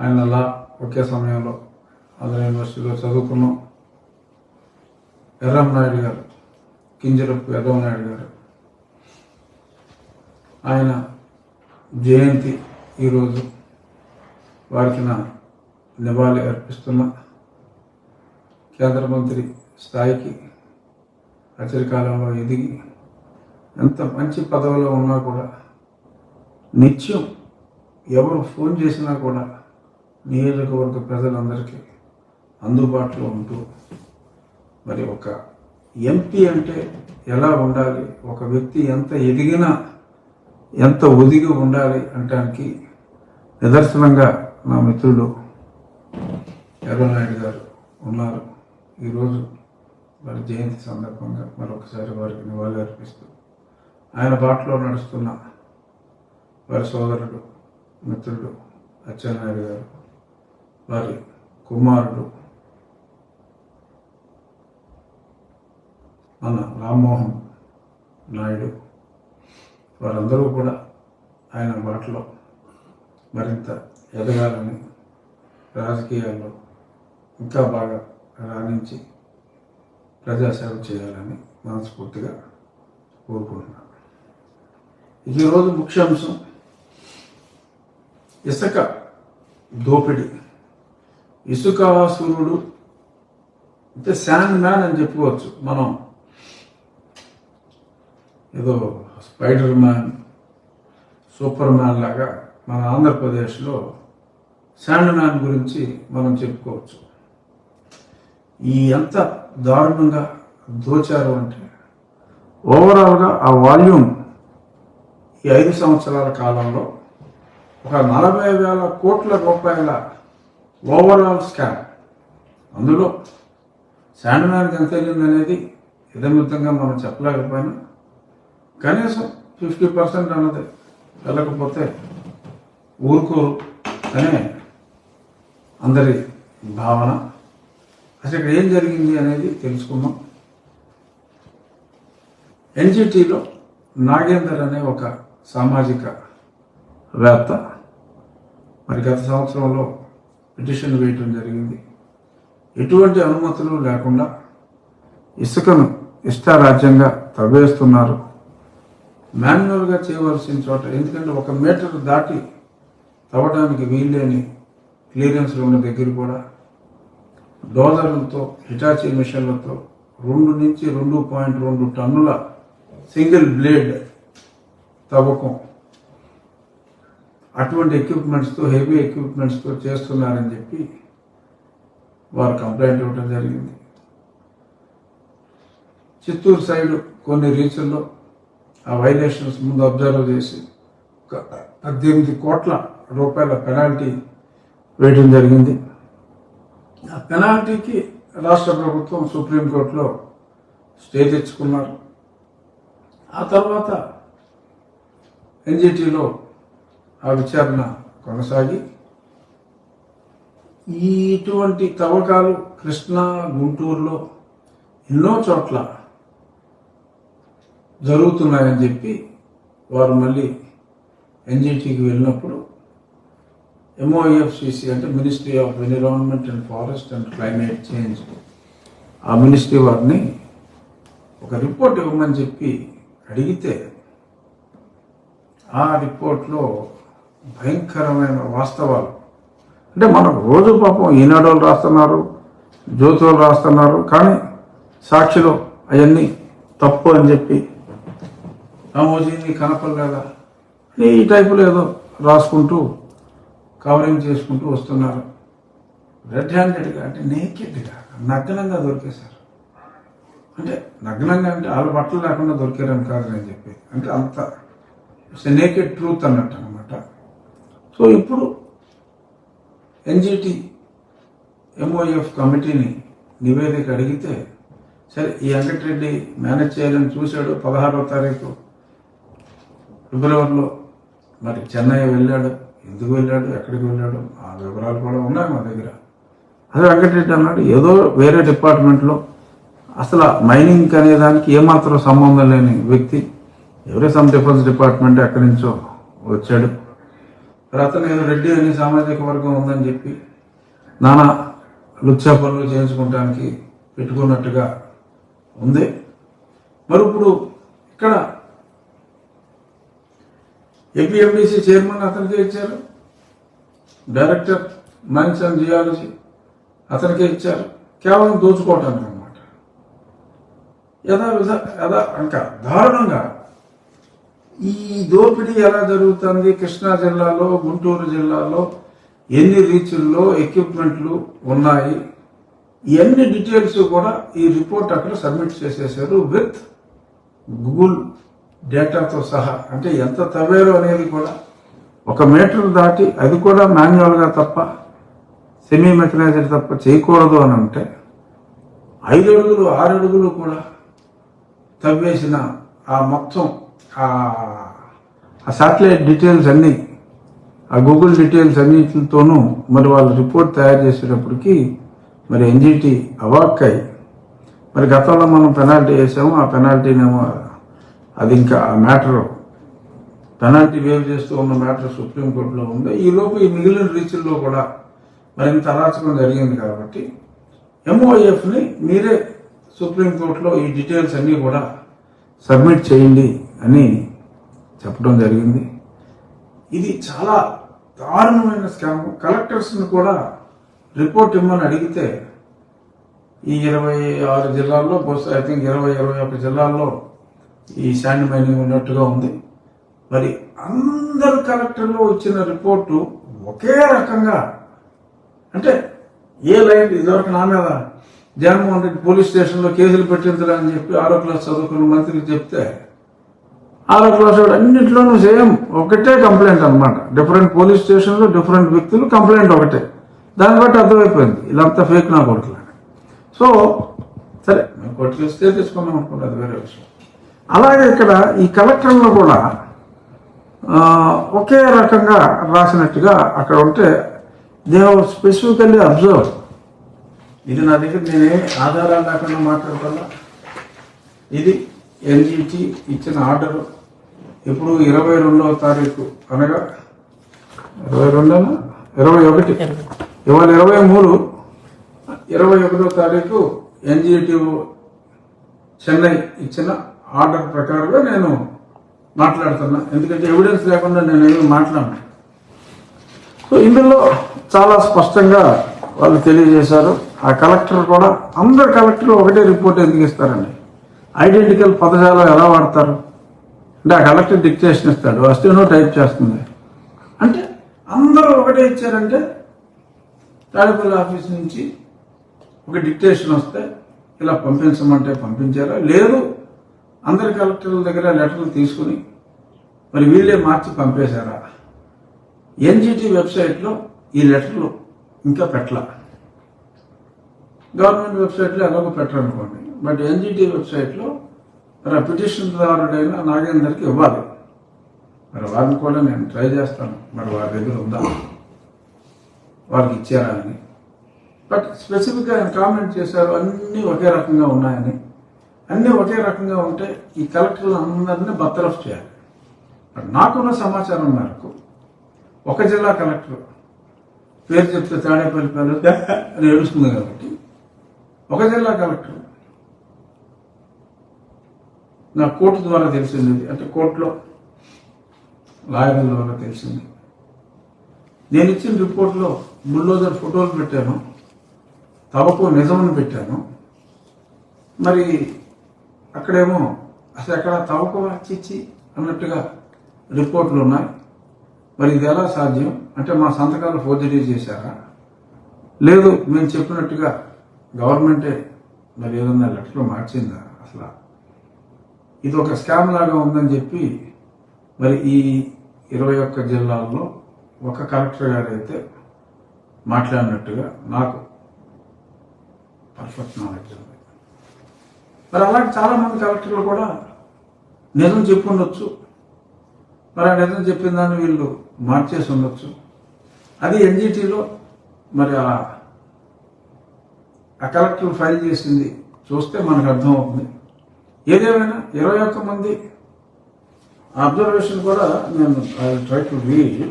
ఆయన లా ఒకే సమయంలో ఆంధ్ర యూనివర్సిటీలో చదువుకున్నాం. ఎర్రం నాయుడు గారు కింజరపు ఎర్రం నాయుడు గారు. ఆయన జయంతి ఈరోజు వారికి నా నివాళి అర్పిస్తున్న. కేంద్ర మంత్రి స్థాయికి అచరికాలంలో ఎదిగి ఎంత మంచి పదవిలో ఉన్నా కూడా నిత్యం ఎవరు ఫోన్ చేసినా కూడా నియోజకవర్గ ప్రజలందరికీ అందుబాటులో ఉంటూ మరి ఒక ఎంపీ అంటే ఎలా ఉండాలి? ఒక వ్యక్తి ఎంత ఎదిగినా ఎంత ఒదిగి ఉండాలి అంటానికి నిదర్శనంగా నా మిత్రుడు ఎర్రనాయుడు గారు ఉన్నారు. ఈరోజు వారి జయంతి సందర్భంగా మరొకసారి వారికి నివాళి అర్పిస్తూ ఆయన బాటలో నడుస్తున్న వారి సోదరుడు మిత్రుడు అచ్చెన్నాయుడు గారు వారి కుమారుడు మన రామ్మోహన్ నాయుడు. వారందరూ కూడా ఆయన బాటలో మరింత ఎదగాలని రాజకీయాల్లో ఇంకా బాగా రాణించి ప్రజాసేవ చేయాలని మనస్ఫూర్తిగా కోరుకుంటున్నాను. ఈరోజు ముఖ్యాంశం ఇసుక దోపిడీ. ఇసుకాసురుడు అంటే శాండ్ మ్యాన్ అని చెప్పుకోవచ్చు మనం. ఏదో స్పైడర్ మ్యాన్ సూపర్ మ్యాన్ లాగా మన ఆంధ్రప్రదేశ్లో శాండ్ మ్యాన్ గురించి మనం చెప్పుకోవచ్చు. ఈ ఎంత దారుణంగా దోచారు అంటే ఓవరాల్గా ఆ వాల్యూమ్ ఈ ఐదు సంవత్సరాల కాలంలో ఒక నలభై వేల కోట్ల రూపాయల ఓవరాల్ స్కామ్. అందులో శాండ్ ఎంత వెళ్ళింది అనేది ఇదమితంగా మనం చెప్పలేకపోయినా కనీసం ఫిఫ్టీ పర్సెంట్ అన్నది వెళ్ళకపోతే ఊరుకోరు అనే అందరి భావన. అసలు ఇక్కడ ఏం జరిగింది అనేది తెలుసుకుందాం. ఎన్జిటీలో నాగేందర్ అనే ఒక సామాజిక వేత్త. మరి గత సంవత్సరంలో పిటిషన్ వేయటం జరిగింది. ఎటువంటి అనుమతులు లేకుండా ఇసుకను ఇష్టారాజ్యంగా తవ్వేస్తున్నారు. మాన్యువల్గా చేయవలసిన చోట ఎందుకంటే ఒక మీటర్ దాటి తవ్వడానికి వీల్లేని క్లియరెన్స్లు ఉన్న దగ్గర కూడా డోజర్లతో హిటాచీ మిషన్లతో రెండు నుంచి రెండు పాయింట్ రెండు టన్నుల సింగిల్ బ్లేడ్ తవ్వకం అటువంటి ఎక్విప్మెంట్స్తో హెవీ ఎక్విప్మెంట్స్తో చేస్తున్నారని చెప్పి వారు కంప్లైంట్ ఇవ్వడం జరిగింది. చిత్తూరు సైడ్ కొన్ని రీచుల్లో ఆ వైలేషన్స్ ముందు అబ్జర్వ్ చేసి పద్దెనిమిది కోట్ల రూపాయల పెనాల్టీ వేయడం జరిగింది. ఆ పెనాల్టీకి రాష్ట్ర ప్రభుత్వం సుప్రీంకోర్టులో స్టే తెచ్చుకున్నారు. ఆ తర్వాత ఎన్జిటీలో ఆ విచారణ కొనసాగి ఈ ఇటువంటి తవ్వకాలు కృష్ణా గుంటూరులో ఎన్నో చోట్ల జరుగుతున్నాయని చెప్పి వారు మళ్ళీ ఎన్జిటికి వెళ్ళినప్పుడు ఎంఓఎఫ్సిసి అంటే ministry of environment and forest and climate change ఆ మినిస్ట్రీ వారిని ఒక రిపోర్ట్ ఇవ్వమని చెప్పి అడిగితే ఆ రిపోర్ట్లో భయంకరమైన వాస్తవాలు. అంటే మనకు రోజు పాపం ఈనాడోళ్ళు రాస్తున్నారు జ్యోతులు రాస్తున్నారు కానీ సాక్షిలో అవన్నీ తప్పు అని చెప్పి రామోజీని కనపడలేదా? ఈ టైపులో ఏదో రాసుకుంటూ కవరింగ్ చేసుకుంటూ వస్తున్నారు. రెడ్ హ్యాండెడ్గా అంటే నేకెడ్గా నగ్నంగా దొరికేశారు. అంటే నగ్నంగా అంటే వాళ్ళ బట్టలు లేకుండా దొరికారని కాదు నేను చెప్పి అంటే అంత నేకెడ్ ట్రూత్ అన్నట్టు అనమాట సో ఇప్పుడు ఎన్జిటి ఎంఓఎఫ్ కమిటీని నివేదిక అడిగితే సరే ఈ వెంకటరెడ్డి మేనేజ్ చేయాలని చూశాడు పదహారవ తారీఖు ఫిబ్రవరిలో. మరి చెన్నై వెళ్ళాడు ఎందుకు వెళ్ళాడు ఎక్కడికి వెళ్ళాడు ఆ వివరాలు కూడా ఉన్నాయి మా దగ్గర. అదే వెంకటరెడ్డి అన్నాడు ఏదో వేరే డిపార్ట్మెంట్లో అసలు మైనింగ్ అనే దానికి ఏమాత్రం సంబంధం లేని వ్యక్తి ఎవరే సమ్ డిఫెన్స్ డిపార్ట్మెంట్ ఎక్కడి నుంచో వచ్చాడు. మరి అతను రెడ్డి అనే సామాజిక వర్గం ఉందని చెప్పి నానా లుచ్చా పనులు చేయించుకోవడానికి పెట్టుకున్నట్టుగా ఉంది. మరి ఇప్పుడు ఇక్కడ ఏపీఎండిసి చైర్మన్ అతనికే ఇచ్చారు. డైరెక్టర్ మైన్స్ అండ్ జియాలజీ అతనికే ఇచ్చారు. కేవలం దోచుకోవటానికి అనమాట యథా విధ యథా ఇంకా దారుణంగా ఈ దోపిడీ ఎలా జరుగుతుంది? కృష్ణా జిల్లాలో గుంటూరు జిల్లాలో ఎన్ని రీచుల్లో ఎక్విప్మెంట్లు ఉన్నాయి? ఇవన్నీ డీటెయిల్స్ కూడా ఈ రిపోర్ట్ అక్కడ సబ్మిట్ చేసేసారు విత్ గూగుల్ డేటాతో సహా. అంటే ఎంత తవ్వేరు అనేది కూడా ఒక మీటర్ దాటి అది కూడా మాన్యువల్గా తప్ప సెమీ మెకనైజ్డ్ తప్ప చేయకూడదు అని అంటే ఐదు అడుగులు ఆరు అడుగులు కూడా తవ్వేసిన ఆ మొత్తం ఆ శాటిలైట్ డీటెయిల్స్ అన్నీ ఆ గూగుల్ డీటెయిల్స్ అన్నిటితోనూ మరి వాళ్ళు రిపోర్ట్ తయారు చేసేటప్పటికి మరి ఎన్జిటి అవాక్కై మరి గతంలో మనం పెనాల్టీ వేసాము ఆ పెనాల్టీనేమో అది ఇంకా ఆ మ్యాటర్ పెనాల్టీ వేవ్ చేస్తూ ఉన్న మ్యాటర్ సుప్రీంకోర్టులో ఉంది ఈ లోపు ఈ మిగిలిన రీచుల్లో కూడా మరింత అరాచకం జరిగింది కాబట్టి ఎంఓఎఫ్ని మీరే సుప్రీంకోర్టులో ఈ డీటెయిల్స్ అన్నీ కూడా సబ్మిట్ చేయండి అని చెప్పడం జరిగింది. ఇది చాలా దారుణమైన స్కామ్. కలెక్టర్స్ని కూడా రిపోర్ట్ ఇమ్మని అడిగితే ఈ ఇరవై ఆరు జిల్లాల్లో బహుశా ఐ థింక్ ఇరవై ఇరవై ఒక జిల్లాల్లో ఈ శాండ్ మైనింగ్ ఉన్నట్టుగా ఉంది. మరి అందరు కలెక్టర్లు వచ్చిన రిపోర్టు ఒకే రకంగా అంటే ఏ లైన్ ఇదివరకు నా మీద జగన్మోహన్ రెడ్డి పోలీస్ స్టేషన్లో కేసులు పెట్టించరా అని చెప్పి ఆరో క్లాస్ చదువుకున్న మంత్రికి చెప్తే ఆరో క్లాస్ అన్నింటిలోనూ సేమ్ ఒకటే కంప్లైంట్ అన్నమాట. డిఫరెంట్ పోలీస్ స్టేషన్లో డిఫరెంట్ వ్యక్తులు కంప్లైంట్ ఒకటే. దాన్ని బట్టి అర్థమైపోయింది. ఇదంతా ఫేక్ నా కొడుకులని సో సరే మేము కొట్టుకొస్తే తీసుకున్నాం అది వేరే విషయం. అలాగే ఇక్కడ ఈ కలెక్టర్లో కూడా ఒకే రకంగా రాసినట్టుగా అక్కడ ఉంటే దే హావ్ స్పెసిఫికల్లీ అబ్జర్వ్ ఇది నా దగ్గర నేనే ఆధారాలు లేకుండా మాట్లాడుతున్నా ఇది ఎన్జిటి ఇచ్చిన ఆర్డర్ ఇప్పుడు ఇరవై రెండవ తారీఖు అనగా ఇరవై రెండేనా? ఇరవై ఒకటి. ఇవాళ ఇరవై మూడు. ఇరవై ఒకటో తారీఖు ఎన్జిటి చెన్నై ఇచ్చిన ఆర్డర్ ప్రకారంగా నేను మాట్లాడుతున్నా. ఎందుకంటే ఎవిడెన్స్ లేకుండా నేనేమి మాట్లాడను. సో ఇందులో చాలా స్పష్టంగా వాళ్ళు తెలియజేశారు. ఆ కలెక్టర్ కూడా అందరు కలెక్టర్లు ఒకటే రిపోర్ట్ ఎందుకు ఇస్తారండి? ఐడెంటికల్ పదజాలం ఎలా వాడతారు? అంటే ఆ కలెక్టర్ డిక్టేషన్ ఇస్తాడు. అస్టేనో టైప్ చేస్తుంది. అంటే అందరూ ఒకటే ఇచ్చారంటే తాడేపల్లి ఆఫీస్ నుంచి ఒక డిక్టేషన్ వస్తే ఇలా పంపించమంటే పంపించారా? లేదు అందరి కలెక్టర్ల దగ్గర లెటర్లు తీసుకుని మరి వీళ్ళే మార్చి పంపేశారా? ఎన్జిటి వెబ్సైట్లో ఈ లెటర్లు ఇంకా పెట్టలా. గవర్నమెంట్ వెబ్సైట్లో ఎలాగో పెట్టరనుకోండి బట్ ఎన్జిటి వెబ్సైట్లో మరి ఆ పిటిషన్ నాగేందర్కి ఇవ్వాలి. మరి వారిని కూడా నేను ట్రై చేస్తాను. మరి వారి దగ్గర ఉందా? వారికి ఇచ్చారా అని. బట్ స్పెసిఫిక్గా ఆయన కామెంట్ చేశారు అన్నీ ఒకే రకంగా ఉన్నాయని. అన్నీ ఒకే రకంగా ఉంటే ఈ కలెక్టర్లు అందరినీ బర్తరఫ్ చేయాలి. నాకున్న సమాచారం మేరకు ఒక జిల్లా కలెక్టర్ పేరు చెప్తే తాడేపల్లి పేరు అని ఏడుస్తుంది కాబట్టి. ఒక జిల్లా కలెక్టర్ నా కోర్టు ద్వారా తెలిసింది. అంటే కోర్టులో లాయర్ల ద్వారా తెలిసింది. నేను ఇచ్చిన రిపోర్ట్లో బుల్డోజర్ ఫోటోలు పెట్టాను. తవకు నిజమని పెట్టాను. మరి అక్కడేమో అసలు ఎక్కడ తవకు చిచ్చి అన్నట్టుగా రిపోర్ట్లు ఉన్నాయి. మరి ఇది ఎలా సాధ్యం? అంటే మా సంతకాలు ఫోర్జరీ చేశారా? లేదు మేము చెప్పినట్టుగా గవర్నమెంటే మరి ఏదన్నా లెటర్లో మార్చిందా అసలు? ఇది ఒక స్కామ్ లాగా ఉందని చెప్పి మరి ఈ ఇరవై ఒక్క జిల్లాల్లో ఒక కలెక్టర్ గారు అయితే మాట్లాడినట్టుగా నాకు పర్ఫెక్ట్ నాలెడ్జ్ ఉంది. మరి అలాగే చాలామంది కలెక్టర్లు కూడా నిజం చెప్పుండొచ్చు. మరి ఆ నిజం చెప్పిన దాన్ని వీళ్ళు మార్చేసి ఉండొచ్చు. అది ఎన్జిటీలో మరి ఆ కలెక్టర్ ఫైల్ చేసింది. చూస్తే మనకు అర్థమవుతుంది. ఏదేమైనా ఇరవై ఒక్క మంది అబ్జర్వేషన్ కూడా నేను ట్రై టు రీడ్.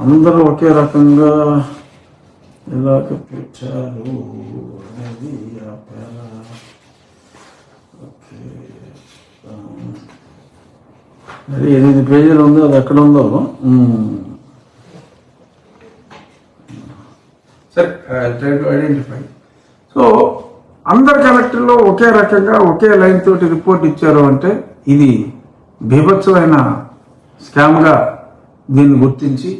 అందరూ ఒకే రకంగా ఇలాగ పెట్టారు అనేది ఆ పేర. ఓకే. మరి ఎనిమిది పేజీలు ఉందో అది ఎక్కడ ఉందో? ఉమ్. సరే ట్రై టు ఐడెంటిఫై సో అందరు కలెక్టర్లు ఒకే రకంగా ఒకే లైన్ తోటి రిపోర్ట్ ఇచ్చారు అంటే ఇది బీభత్సమైన స్కామ్గా దీన్ని గుర్తించి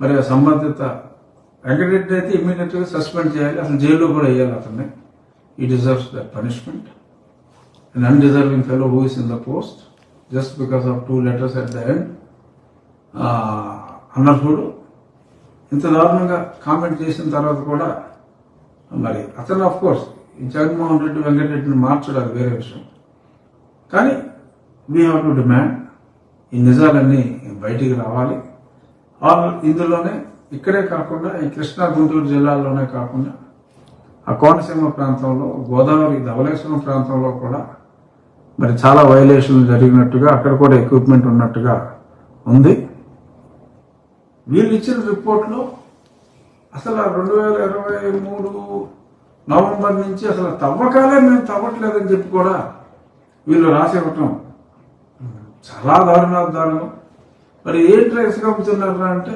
మరి సంబంధిత వెంకటరెడ్డి అయితే ఇమీడియట్గా సస్పెండ్ చేయాలి. అసలు జైల్లో కూడా వేయాలి అతన్ని. ఈ deserves the punishment an undeserving fellow who is in the post. Just because of two letters at the end. అన్నప్పుడు ఇంత దారుణంగా కామెంట్ చేసిన తర్వాత కూడా మరి అతను ఆఫ్ కోర్స్ జగన్మోహన్ రెడ్డి వెంకటరెడ్డిని మార్చడం అది వేరే విషయం. కానీ వీ హ్యావ్ టు డిమాండ్ ఈ నిజాలన్నీ బయటికి రావాలి. ఇందులోనే ఇక్కడే కాకుండా ఈ కృష్ణా గుంటూరు జిల్లాల్లోనే కాకుండా ఆ కోనసీమ ప్రాంతంలో గోదావరి ధవలేశ్వరం ప్రాంతంలో కూడా మరి చాలా వైలేషన్లు జరిగినట్టుగా అక్కడ కూడా ఎక్విప్మెంట్ ఉన్నట్టుగా ఉంది. వీళ్ళు ఇచ్చిన రిపోర్ట్లో అసలు రెండు వేల ఇరవై మూడు నవంబర్ నుంచి అసలు తవ్వకాలే మేము తవ్వట్లేదని చెప్పి కూడా వీళ్ళు రాసి ఇవ్వటం చాలా దారుణా దారుణం మరి ఏంటి ఇసుక అమ్ముతున్నారా అంటే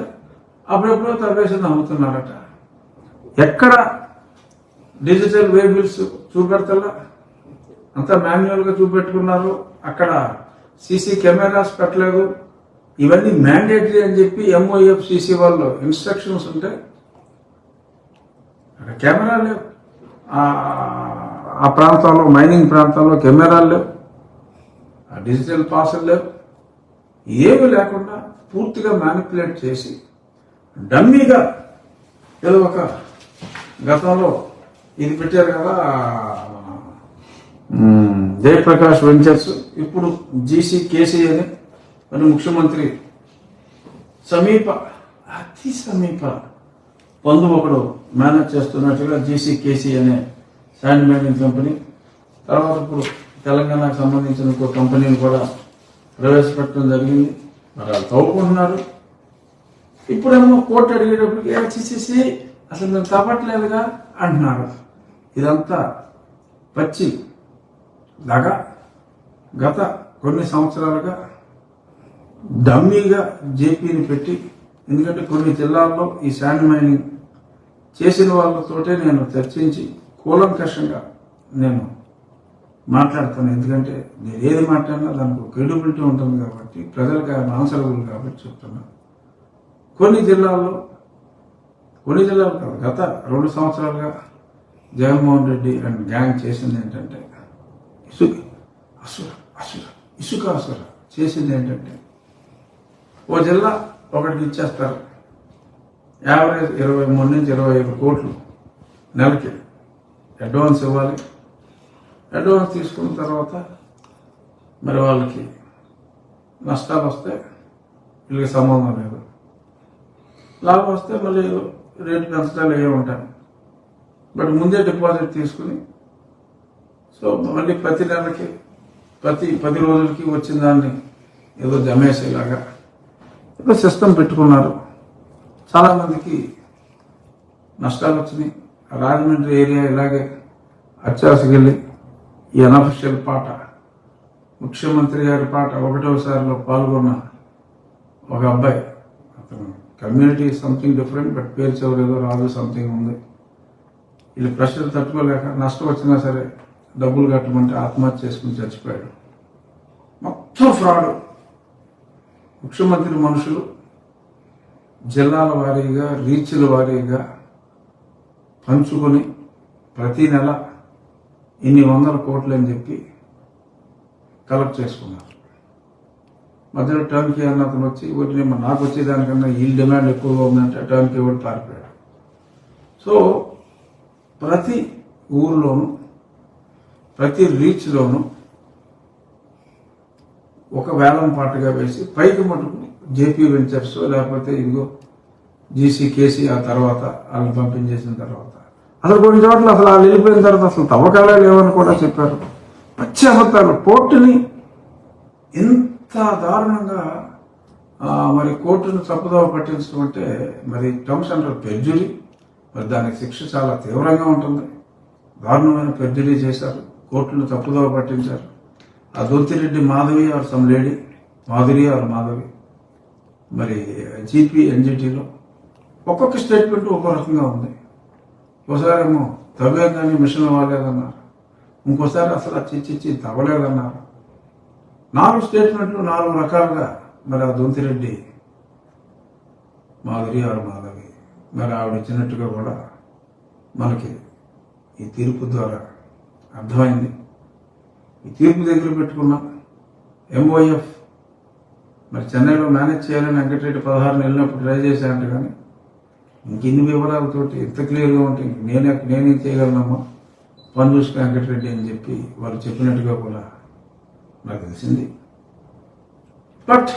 అప్పుడెప్పుడో తవ్వేసింది అమ్ముతున్నారట. ఎక్కడ డిజిటల్ వేబిల్స్ చూపెడతలా? అంతా మాన్యువల్గా చూపెట్టుకున్నారు. అక్కడ సీసీ కెమెరాస్ పెట్టలేదు. ఇవన్నీ మ్యాండేటరీ అని చెప్పి ఎంఓఎఫ్ సీసీ వాళ్ళు ఇన్స్ట్రక్షన్స్ ఉంటే అక్కడ కెమెరా లేవు. ఆ- ప్రాంతాల్లో మైనింగ్ ప్రాంతాల్లో కెమెరాలు లేవు. ఆ డిజిటల్ పాసులు లేవు. ఏమి లేకుండా పూర్తిగా మ్యానిపులేట్ చేసి డమ్మీగా ఏదో ఒక గతంలో ఇది పెట్టారు కదా జయప్రకాష్ వెంచర్స్ ఇప్పుడు జీసీ కేసీ అని మరి ముఖ్యమంత్రి. సమీప అతి సమీప పొందు ఒకడు మేనేజ్ చేస్తున్నట్టుగా జీసీ కేసీ అనే శాండ్ మైనింగ్ కంపెనీ. తర్వాత ఇప్పుడు తెలంగాణకు సంబంధించిన ఒక కంపెనీని కూడా ప్రవేశపెట్టడం జరిగింది. మరి వాళ్ళు తవ్వుకుంటున్నారు. ఇప్పుడేమో కోర్టు అడిగేటప్పటికి "ఏ, అసలు మేము తప్పట్లేదుగా అంటున్నారు. ఇదంతా పచ్చి లాగా గత కొన్ని సంవత్సరాలుగా డమ్మీగా జేపీని పెట్టి ఎందుకంటే కొన్ని జిల్లాల్లో ఈ శాండ్ మైనింగ్ చేసిన వాళ్ళతోటే నేను చర్చించి కూలంకషంగా నేను మాట్లాడతాను. ఎందుకంటే నేను ఏది మాట్లాడినా దానికి క్రెడిబిలిటీ ఉంటుంది కాబట్టి ప్రజలకు ఆయన ఆన్సరబుల్ కాబట్టి చెప్తున్నాను కొన్ని జిల్లాల్లో కొన్ని జిల్లాలు కాదు గత రెండు సంవత్సరాలుగా జగన్మోహన్ రెడ్డి అండ్ గ్యాంగ్ చేసింది ఏంటంటే ఇసుక అసుర అసుర ఇసుక అసుర చేసింది ఏంటంటే ఓ జిల్లా ఒకటికి ఇచ్చేస్తారు. యావరేజ్ ఇరవై మూడు నుంచి ఇరవై ఐదు కోట్లు నెలకి అడ్వాన్స్ ఇవ్వాలి. అడ్వాన్స్ తీసుకున్న తర్వాత మరి వాళ్ళకి నష్టాలు వస్తే వీళ్ళకి సంబంధం లేదు. లాభం వస్తే మళ్ళీ రేటు పెంచడాలు ఏ ఉంటాయి. బట్ ముందే డిపాజిట్ తీసుకుని సో మళ్ళీ ప్రతి నెలకి ప్రతి పది రోజులకి వచ్చిన దాన్ని ఏదో జమేసేలాగా ఏదో సిస్టమ్ పెట్టుకున్నారు. చాలామందికి నష్టాలు వచ్చినాయి. రాజమండ్రి ఏరియా ఇలాగే అత్యాసకెళ్ళి ఈ అనఫిషియల్ పాట ముఖ్యమంత్రి గారి పాట ఒకటోసారిలో పాల్గొన్న ఒక అబ్బాయి అతను కమ్యూనిటీ సంథింగ్ డిఫరెంట్ బట్ పేరు చివరి ఏదో సంథింగ్ ఉంది. వీళ్ళు ప్రెషర్ తట్టుకోలేక నష్టం వచ్చినా సరే డబ్బులు కట్టమంటే ఆత్మహత్య చేసుకుని చచ్చిపోయాడు. మొత్తం ఫ్రాడ్. ముఖ్యమంత్రి మనుషులు జిల్లాల వారీగా రీచ్ల వారీగా పంచుకొని ప్రతి నెల ఇన్ని వందల కోట్లు అని చెప్పి కలెక్ట్ చేసుకున్నారు. మధ్యలో టర్న్కి అన్న అతను వచ్చి వీటిని నాకు వచ్చేదానికన్నా ఈ డిమాండ్ ఎక్కువగా ఉందంటే టర్న్కి కూడా పారిపోయాడు? సో ప్రతి ఊర్లోనూ ప్రతి రీచ్లోనూ ఒక వేలం పాటగా వేసి పైకి మటుకు జేపీ వెంచర్స్ లేకపోతే ఇదిగో జీసీ కేసీ ఆ తర్వాత వాళ్ళని పంపించేసిన తర్వాత. అసలు కొన్ని చోట్ల అసలు వాళ్ళు వెళ్ళిపోయిన తర్వాత అసలు తవ్వకాలే లేవని కూడా చెప్పారు. పచ్చి అబద్ధాలు. కోర్టుని ఎంత దారుణంగా మరి కోర్టును తప్పుదోవ పట్టించడం అంటే మరి టర్మ్స్ అండ్ పెర్జురీ. మరి దానికి శిక్ష చాలా తీవ్రంగా ఉంటుంది. దారుణమైన పెర్జురీ చేశారు. కోర్టును తప్పుదోవ పట్టించారు. ఆ Dontireddy Madhavi or some lady Madhuri or Madhavi. మరి జీపీ ఎన్జిటీలో ఒక్కొక్క స్టేట్మెంట్ ఒక్కో రకంగా ఉంది. ఒకసారి ఏమో తవ్వేం మిషన్ వాడలేదన్నారు. ఇంకోసారి అసలు చిచ్చిచ్చి చిచ్చి తవ్వలేదన్నారు. నాలుగు స్టేట్మెంట్లు నాలుగు రకాలుగా మరి ఆ దొంతిరెడ్డి మాధురి ఆరు మాధవి. మరి ఆవిడ ఇచ్చినట్టుగా కూడా మనకి ఈ తీర్పు ద్వారా అర్థమైంది. ఈ తీర్పు దగ్గర పెట్టుకున్నాం ఎంఓఎఫ్ మరి చెన్నైలో మేనేజ్ చేయాలని వెంకటరెడ్డి పదహారు వెళ్ళినప్పుడు ట్రై చేశానంట కానీ ఇంకెన్ని వివరాలతోటి ఎంత క్లియర్గా ఉంటే నేనే నేనేం చేయగలనమ్మా? పని చూసుకు వెంకటరెడ్డి అని చెప్పి వారు చెప్పినట్టుగా కూడా నాకు తెలిసింది. బట్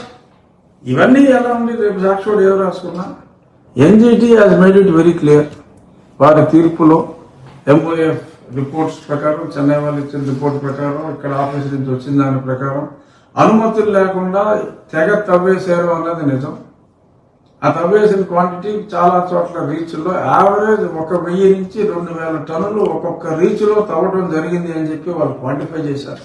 ఇవన్నీ ఎలా ఉంది? రేపు సాక్షుడు ఎవరు రాసుకున్నా. NGT has made it very clear వారి తీర్పులో ఎంఓఎఫ్ రిపోర్ట్స్ ప్రకారం చెన్నై వాళ్ళు ఇచ్చిన రిపోర్ట్ ప్రకారం ఇక్కడ ఆఫీస్ నుంచి వచ్చిన దాని ప్రకారం అనుమతులు లేకుండా తెగ తవ్వేశారు అన్నది నిజం. ఆ తవ్వేసిన క్వాంటిటీ చాలా చోట్ల రీచ్లో యావరేజ్ ఒక వెయ్యి నుంచి రెండు వేల టన్నులు ఒక్కొక్క రీచ్లో తవ్వడం జరిగింది అని చెప్పి వాళ్ళు క్వాంటిఫై చేశారు.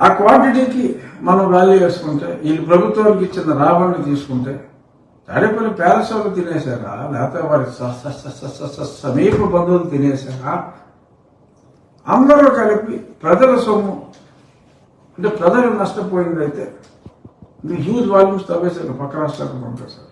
ఆ క్వాంటిటీకి మనం వాల్యూ వేసుకుంటే వీళ్ళు ప్రభుత్వానికి ఇచ్చిన రాబడిని తీసుకుంటే తాడేపల్లి ప్యాలెస్ వాళ్ళు తినేశారా? లేకపోతే వారి సమీప బంధువులు తినేశారా? అందరూ కలిపి ప్రజల సొమ్ము అంటే ప్రజలు నష్టపోయిందైతే హ్యూజ్ వాల్యూమ్స్ తవ్వేశారు పక్క రాష్ట్రాలకు పంపేశారు.